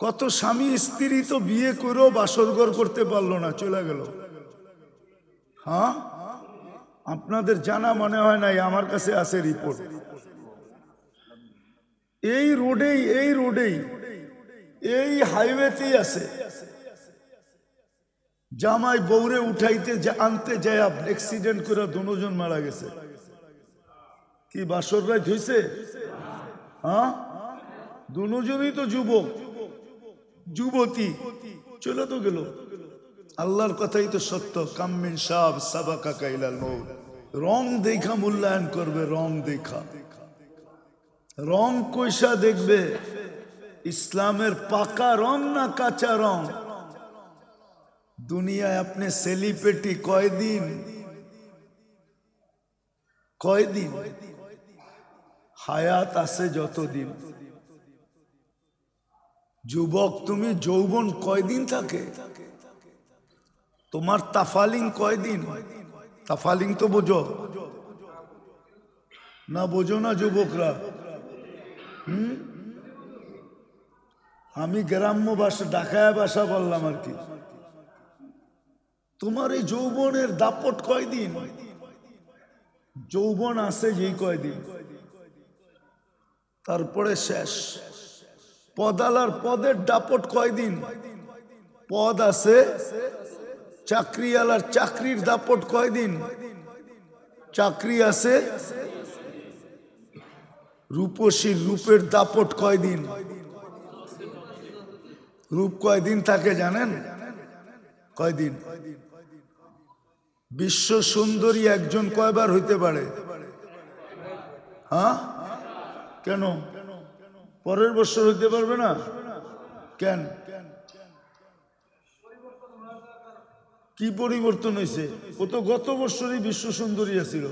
কত স্বামী স্ত্রী তো বিয়ে করেও বাসরঘর করতে পারল না, চলে গেল। হ্যাঁ? আপনাদের জানা মনে হয় নাই, আমার কাছে আছে রিপোর্ট এই রোডেই এই রোডেই, এই হাইওয়েতেই আছে। জামাই বৌরে উঠাইতে আনতে যায় অ্যাক্সিডেন্ট করে দুজন মারা গেছে। কি বাসর রায় হইছে? হ্যাঁ? দুজনই তো যুবক। যুবতী। চলে তো গেল। আল্লাহর কথাই তো সত্য। কাম্মিন সাহ সাবা কাকা ইলাল রং দেখা মূল্যায়ন করবে, রং দেখা। রং কইসা দেখবে? ইসলামের পাকা রং না কাঁচা রং? দুনিয়ায় আপনি সেলিপেটি কয়দিন? কয়দিন? হায়াত আছে যতদিন। যুবক, তুমি যৌবন কয়দিন থাকে? তোমার তাফালিং কয়দিন? তাফালিং তো বোঝো। না বোঝো না যুবকরা। হুম? আমি গ্রাম্য ভাষা ঢাকায় ভাষা বললাম আর কি। তোমার এই যৌবনের দাপট কয়দিন? যৌবন আছে যেই কয়দিন? তারপরে শেষ। পদালার পদের দাপট কয়দিন? পদ আছে, চাকরিওয়ালার চাকরির দাপট কয়দিন? চাকরি আছে, রূপসীর রূপের দাপট কয়দিন? রূপ কয়দিন থাকে জানেন? কয়দিন? বিশ্ব সুন্দরী একজন কয়বার হইতে পারে? হ্যাঁ? কেন? পরের বছর হইতে পারবে না? কেন? কি পরিবর্তন হয়েছে ও তো গত বছরই বিশ্ব সুন্দরী আছিল।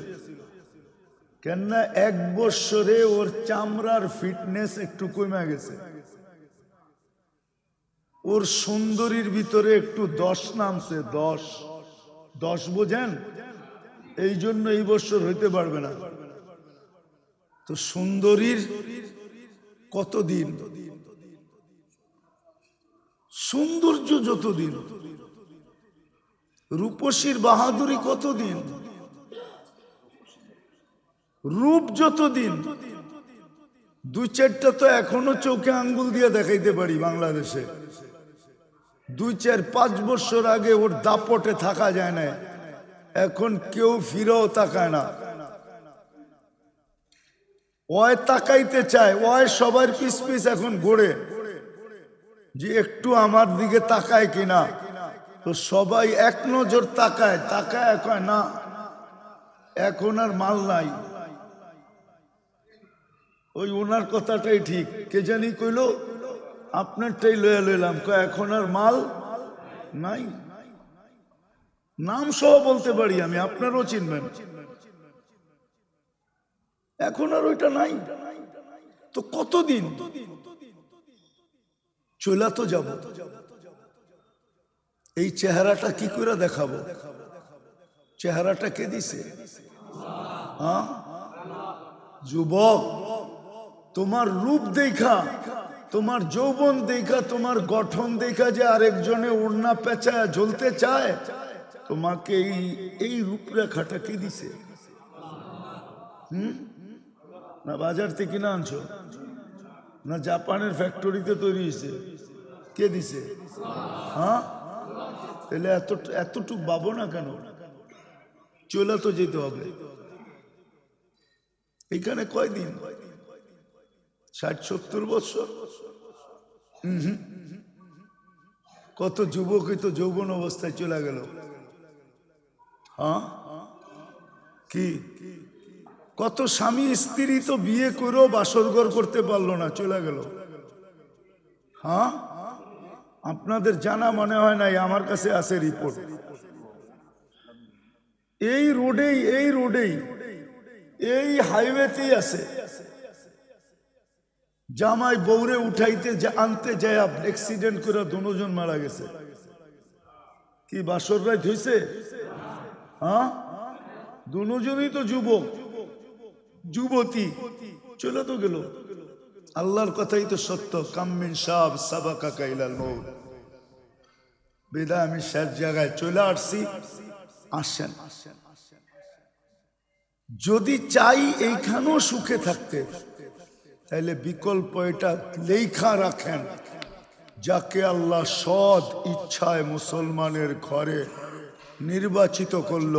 কেননা এক বছরে ওর চামড়ার ফিটনেস একটু কমে গেছে। ওর সুন্দরীর ভিতরে একটু দশ নামছে, দশ। দশ বোঝেন? এই জন্য এই বছর হইতে পারবে না। তো সুন্দরীর কতদিন? সৌন্দর্য যতদিন? রূপসীর বাহাদুরি কতদিন? রূপ যতদিন? দুই চারটা তো এখনও চোখে আঙ্গুল দিয়ে দেখাইতে পারি বাংলাদেশে। দুই চার পাঁচ বছর আগে ওর দাপটে থাকা যায় না এখন কেউ ফিরেও তাকায় না। ওয় তাকাইতে চায় ওয় সবার পিস পিস এখন ঘোরে। যে একটু আমার দিকে তাকায় কিনা, তো সবাই এক নজর তাকায় তাকায় এখন না এখন আর মাল নাই। ওই ওনার কথাটাই ঠিক, কে জানি কইল, আপনারটাই লয়ে লইলাম। এখন আর মাল নাই। নাম সহ বলতে পারি আমি, আপনারও চিনবেন। এখন আর ওইটা নাই। তো কতদিন? চলা তো যাব। এই চেহারাটা কি করে দেখাবো? চেহারাটা কে দিছে? হ্যাঁ? যুবক, তোমার রূপ দেখা, তোমার যৌবন দেখা, তোমার গঠন দেখা যে আরেকজনে উড়না পেঁচায়, জ্বলতে চায়, তোমাকে এই এই রূপরেখাটা কে দিছে? হুম? না বাজার থেকে না আনছো? না জাপানের ফ্যাক্টরিতে তৈরি হয়েছে? কে দিছে? হ্যাঁ? তাহলে এত, এতটুক পাবো না কেন? চলে তো যেতে হবে। এখানে কয়দিন? ষাট, সত্তর বছর। কত যুবকই তো যৌবন অবস্থায় চলে গেল। হ্যাঁ? কি? কত স্বামী স্ত্রী তো বিয়ে করেও বাসরঘর করতে পারল না, চলে গেল। হ্যাঁ? আপনাদের জানা মনে হয় নাই, আমার কাছে আছে রিপোর্ট এই রোডেই এই রোডেই, এই হাইওয়েতেই আছে। জামাই বৌরে উঠাইতে আনতে যায় অ্যাক্সিডেন্ট করে দুজন মারা গেছে। কি বাসর রায় হইছে? হ্যাঁ? দুজনই তো যুবক। যুবতী। চলে তো গেল। আল্লাহর কথাই তো সত্য। কাম্মিন সাহ সাবাকা কাইলাল মৌ বেদা আমি শেষ জায়গায় চলে আসছি। আসেন। যদি চাই এইখানেও সুখে থাকতে তাহলে বিকল্প এটা লেখা রাখেন। যাকে আল্লাহ সৎ ইচ্ছায় মুসলমানের ঘরে নির্বাচিত করল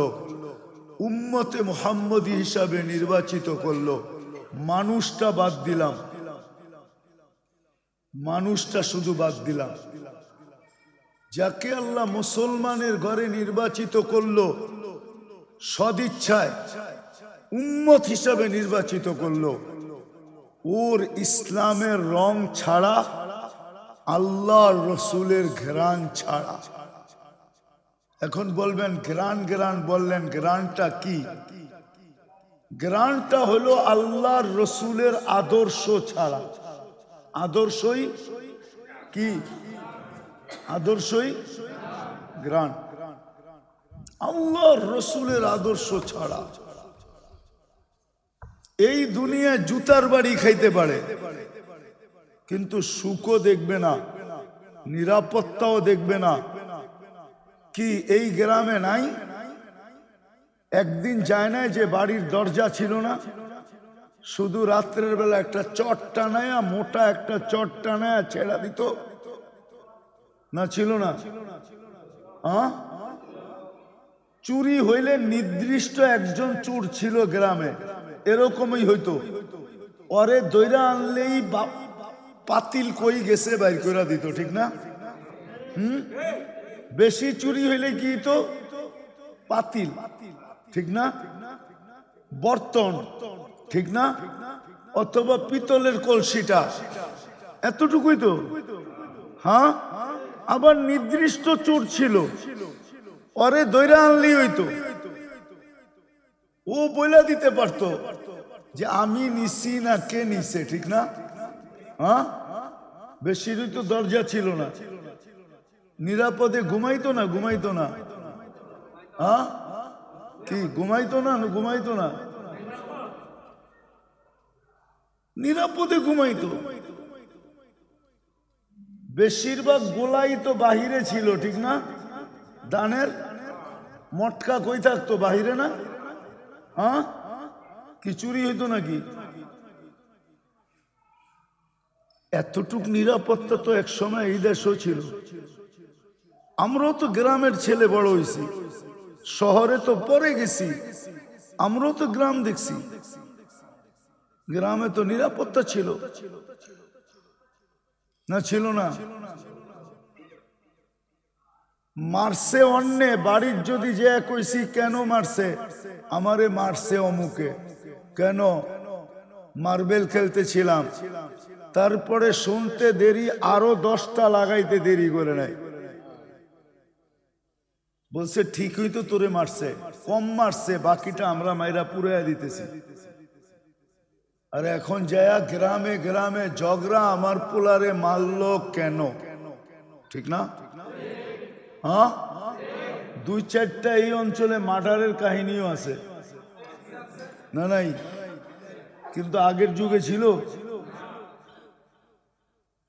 উম্মতে মোহাম্মদী হিসাবে নির্বাচিত করল। মানুষটা বাদ দিলাম। মানুষটা শুধু বাদ দিলাম। যাকে আল্লাহ মুসলমানের ঘরে নির্বাচিত করল, সদিচ্ছায় উম্মত হিসাবে নির্বাচিত করল। ওর ইসলামের রং ছাড়া আল্লাহ রসুলের ঘেরান ছাড়া। এখন বলবেন গ্রান গ্রান বললেন গ্রানটা কি? গ্রানটা হলো আল্লাহর রসুলের আদর্শ ছাড়া। আদর্শই কি? আদর্শই গ্রান আল্লাহর রসুলের আদর্শ ছাড়া। এই দুনিয়ায় জুতার বাড়ি খাইতে পারে, কিন্তু সুখও দেখবে না, নিরাপত্তাও দেখবে না কি এই গ্রামে নাই? একদিন যায় না যে বাড়ির দরজা ছিল না। শুধু রাত্রের বেলা একটা চট টানায়, মোটা একটা চট টানায় ছেড়া দিত। না ছিল না? চুরি হইলে নির্দিষ্ট একজন চোর ছিল গ্রামে। এরকমই হইতো। পরে দৈরা আনলেই পাতিল কই গেছে বাইর করে দিত, ঠিক না? হুম? বেশি চুরি হইলে কি তো? পাতিল। ঠিক না? বর্তন। ঠিক না? অথবা পিতলের কলসিটা। এতটুকুই তো। হ্যাঁ? আবার নির্দিষ্ট চোর ছিল। পরে দৈরা আনলি হইতো। ও বলে দিতে পারতো যে আমি নিছি না কে নিছে, ঠিক না? হ্যাঁ? বেশিরই তো দরজা ছিল না। নিরাপদে ঘুমাইতো না ঘুমাইতো না। হ্যাঁ কি, ঘুমাইতো না ঘুমাইতো না? নিরাপদে ঘুমাইতো। বেশিরভাগ গোলাই তো বাহিরে ছিল, ঠিক না? দানের মটকা কই থাকতো, বাহিরে না? হ্যাঁ কি চুরি হইতো নাকি? এতটুক নিরাপত্তা তো এক সময় এই দেশও ছিল। আমরাও তো গ্রামের ছেলে বড় হয়েছি শহরে তো পরে গেছি। আমরাও তো গ্রাম দেখছি। গ্রামে তো নিরাপত্তা ছিল। না ছিল না। মারছে অন্যে, বাড়ির যদি যে কইছি, কেন মারছে? আমারে মারছে অমুকে। কেন? মার্বেল খেলতেছিলাম তারপরে শুনতে দেরি, আরও দশটা লাগাইতে দেরি করে নাই। বলছে, ঠিকই তো তোরে মারছে। কম মারছে, বাকিটা আমরা মাইরা পুরাইয়া দিতেছি। আর এখন যায়া গ্রামে গ্রামে ঝগড়া আমার পোলারে মারলো কেন? ঠিক না? হ্যাঁ? দুই চারটা এই অঞ্চলে মার্ডারের কাহিনীও আছে। না, নাই। কিন্তু আগের যুগে ছিল।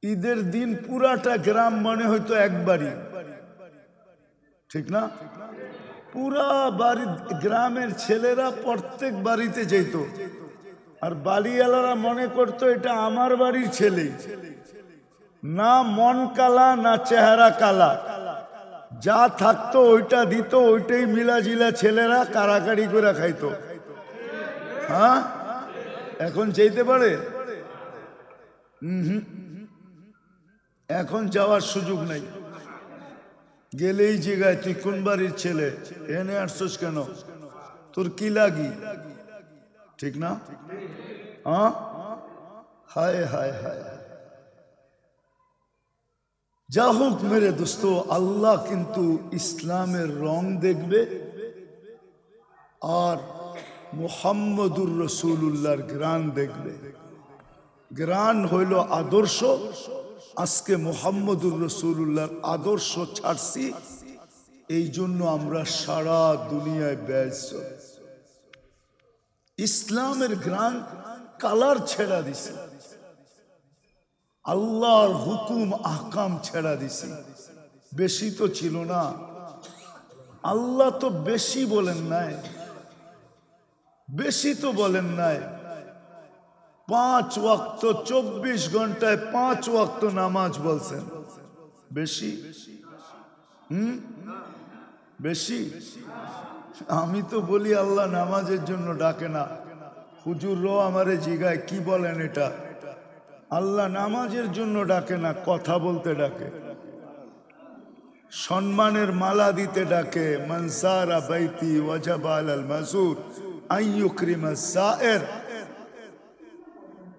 ঈদের দিন পুরাটা গ্রাম মনে হয়তো একবারই। ঠিক না? পুরা বাড়ি গ্রামের ছেলেরা প্রত্যেক বাড়িতে যেত। আর বাড়িওয়ালারা মনে করতো এটা আমার বাড়ির ছেলে। না মন কালা, না চেহারা কালা। যা থাকতো ওইটা দিত, ওইটাই মিলা জিলা ছেলেরা কারাকারি করে খাইতো। হ্যাঁ? এখন যেতে পারে। এখন যাওয়ার সুযোগ নেই। গেলেই জিগায়, তুই কোন বাড়ির ছেলে? এনে আসছিস কেন? তোর কি লাগি? ঠিক না? হ্যাঁ হায় হায় যা হোক মেরে দোস্ত, আল্লাহ কিন্তু ইসলামের রং দেখবে আর মোহাম্মদুর রসুল্লাহর গ্রান দেখবে। গ্রান হইল আদর্শ। আজকে মোহাম্মদুর রসুল্লাহর আদর্শ ছাড়ছি। এই জন্য আমরা সারা দুনিয়ায় ব্যস্ত। ইসলামের গ্রান কালার ছেড়া দিছে। আল্লাহর হুকুম, আহকাম ছেড়া দিছি। বেশি তো ছিল না। আল্লাহ তো বেশি বলেন নাই। বেশি তো বলেন নাই। পাঁচ ওয়াক্ত, চব্বিশ ঘন্টায় পাঁচ ওয়াক্ত নামাজ বলছেন। বেশি? হুম? বেশি? আমি তো বলি, আল্লাহ নামাজের জন্য ডাকে না। হুজুররাও আমারে জিগায়, কি বলেন এটা? আল্লাহ নামাজের জন্য ডাকে না, কথা বলতে ডাকে। সম্মানের মালা দিতে ডাকে মনসারা বাইতি ওয়াজাবাল আল মাসুর আইয়ুকরিমা সায়ের।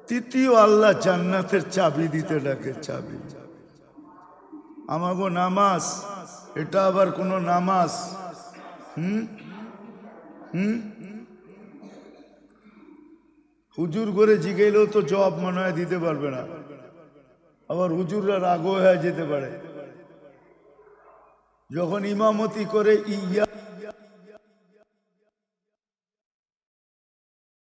তৃতীয় আল্লাহ জান্নাতের চাবি দিতে ডাকে চাবি। আমাগো নামাজ, এটা আবার কোনো নামাজ? হুম? হুম? হুজুর করে জিগেলেও তো জবাব মনে হয় দিতে পারবে না। আবার হুজুররা রাগও হয়ে যেতে পারে। যখন ইমামতি করে ইয়া